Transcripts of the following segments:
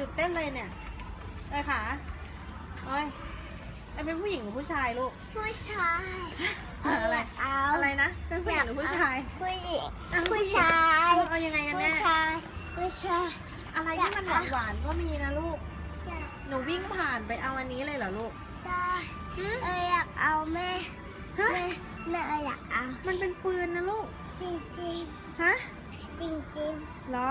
ตื่นเต้นเลยเนี่ย เอ้ยขาเอ้ยเอเป็นผู้หญิงหรือผู้ชายลูก ผู้ชายอะไรอะไรนะ เป็นผู้หญิงหรือผู้ชาย ผู้หญิงผู้ชายเอายังไงกันแน่ ผู้ชาย ผู้ชาย อะไรที่มันหวานหวานก็มีนะลูก หนูวิ่งผ่านไปเอาอันนี้เลยเหรอลูก ใช่เอออยากเอาแม่แม่แม่เอออยากเอา มันเป็นปืนนะลูก จริงจริงฮะ จริงจริงเหรอ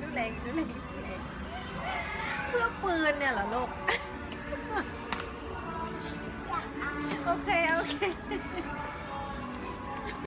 ดูแรงดูแรงเพื่อปืนเนี่ยเหรอลูก โอเค โอเค